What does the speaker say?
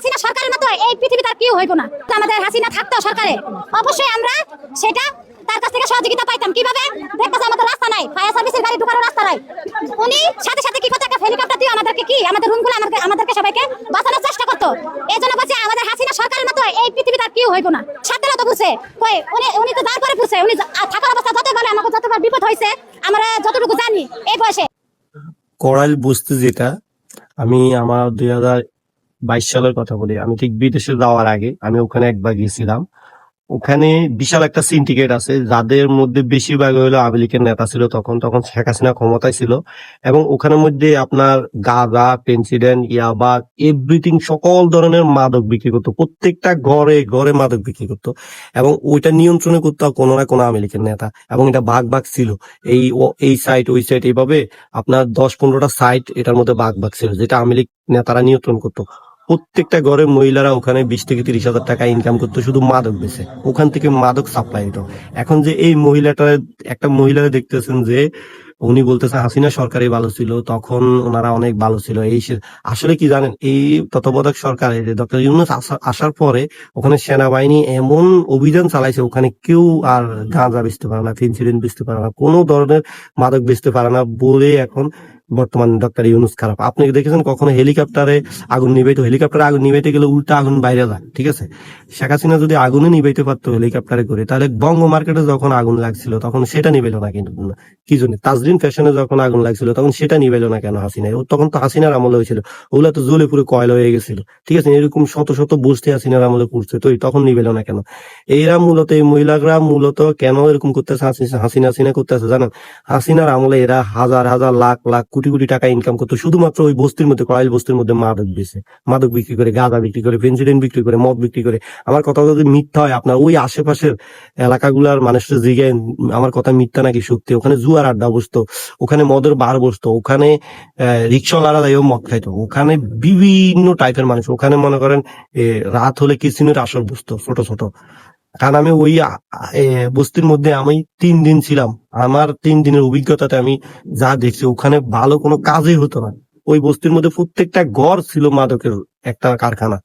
হাসিনা সরকারের মতো এই পৃথিবীতে আর কেউ হইব না। আমাদের হাসিনা থাকতো সরকারে। অবশ্যই আমরা সেটা তার কাছ থেকে সহযোগিতা পাইতাম। কীভাবে? দেখতেছে আমাদের রাস্তা নাই। ফায়ার সার্ভিসের গাড়ি ঢুকানোর রাস্তা নাই। উনি সাথে সাথে কি করতো? একটা হেলিকপ্টার দিয়ে আমাদেরকে কি? আমাদের রুমগুলো আমাদেরকে আমাদেরকে সবাইকে বাঁচানোর চেষ্টা করতো। এই জন্য বলছে, আমাদের হাসিনা সরকারের মতো এই পৃথিবীতে আর কেউ হইব না। সাতটা তো বুঝছে কই, উনি উনি তো তারপরে বুঝছে উনি থাকার অবস্থা যতবার আমাকে যতবার বিপদ হয়েছে, আমরা যতটুকু জানি, এই বয়সে। করাইল বস্তু যেটা, আমি আমার দুই হাজার বাইশ সালের কথা বলি। আমি ঠিক বিদেশে যাওয়ার আগে আমি ওখানে একবার গেছিলাম। ওখানে বিশাল একটা সিন্ডিকেট আছে, যাদের মধ্যে বেশিরভাগ হলো আওয়ামী লীগের নেতা ছিল তখন। তখন শেখ হাসিনা ক্ষমতায় ছিল এবং ওখানের মধ্যে আপনার গাঁজা পেন্সিডেন্ট ইয়াবা এভরিথিং সকল ধরনের মাদক বিক্রি করতো। প্রত্যেকটা ঘরে ঘরে মাদক বিক্রি করতো এবং ওইটা নিয়ন্ত্রণে করতো কোনো না কোনো আওয়ামী লীগের নেতা এবং এটা ভাগ ভাগ ছিল। এই এই সাইট ওই সাইট এইভাবে আপনার দশ পনেরোটা সাইট এটার মধ্যে ভাগ ভাগ ছিল, যেটা আওয়ামী লীগ নেতারা নিয়ন্ত্রণ করতো। প্রত্যেকটা ঘরে মহিলারা ওখানে বিশ থেকে তিরিশ হাজার টাকা ইনকাম করতো, শুধু মাদক বেছে ওখান থেকে মাদক সাপ্লাই হতো এখন যে এই মহিলাটা, একটা মহিলারা দেখতেছেন যে, উনি বলতেছে, হাসিনা সরকারই ভালো ছিল। তখন ওনারা অনেক ভালো ছিল। এই আসলে কি জানেন, এই তত্ত্বাবধায়ক সরকার ডক্টর ইউনুস আসার পরে ওখানে সেনাবাহিনী এমন অভিযান চালাইছে, ওখানে কেউ আর গাঁজা বেচতে পারে না ফেন্সিডিন বেচতে পারে না, কোনো ধরনের মাদক বেচতে পারে না বলে এখন বর্তমান ডক্টর ইউনুস খারাপ। আপনি দেখেছেন কখনো হেলিকপ্টারে আগুন নিবাইতে হেলিকপ্টারে আগুন নিবাইতে গেলে উল্টা আগুন বাইরে যায়, ঠিক আছে? শেখ হাসিনা যদি আগুনে নিবাইতে পারতো হেলিকপ্টারে করে, তাহলে বঙ্গ মার্কেটে যখন আগুন লাগছিল, তখন সেটা নিবেল না কিন্তু, কি জন্য? তাজরিন ফ্যাশনে যখন আগুন লাগছিল, তখন সেটা নিবেল না কেন হাসিনা? তখন তো হাসিনার আমলে হয়েছিল। ওগুলা তো জ্বলে পুরো কয়লা হয়ে গেছিল, ঠিক আছে? এরকম শত শত বসতে হাসিনার আমলে পড়ছে, তো তখন নিবেল না কেন? এরা মূলত, এই মহিলারা মূলত কেন এরকম করতেছে? হাসিনা হাসিনা করতেছে, জানেন? হাসিনার আমলে এরা হাজার হাজার, লাখ লাখ কোটি কোটি টাকা ইনকাম করতো। শুধুমাত্র ওই বস্তির মধ্যে, কয়েল বস্তির মধ্যে মাদক বেছে মাদক বিক্রি করে গাঁজা বিক্রি করে পেন্সিডেন্ট বিক্রি করে, মদ বিক্রি করে। আমার কথা যদি মিথ্যা হয়, আপনার ওই আশেপাশের এলাকাগুলার মানুষের জিগায় আমার কথা মিথ্যা নাকি সত্যি? ওখানে জুয়ার আড্ডা বসতো, ওখানে মদের বার বসতো, ওখানে রিক্সাওয়ালারা যাইও মদ খাইতো। ওখানে বিভিন্ন টাইপের মানুষ। ওখানে মনে করেন রাত হলে কিসিনের আসর বসতো, ছোট ছোট। কারণ আমি ওই বস্তির মধ্যে আমি তিন দিন ছিলাম। আমার তিন দিনের অভিজ্ঞতাতে আমি যা দেখছি, ওখানে ভালো কোনো কাজই হতো না। ওই বস্তির মধ্যে প্রত্যেকটা গড় ছিল মাদকের একটা কারখানা।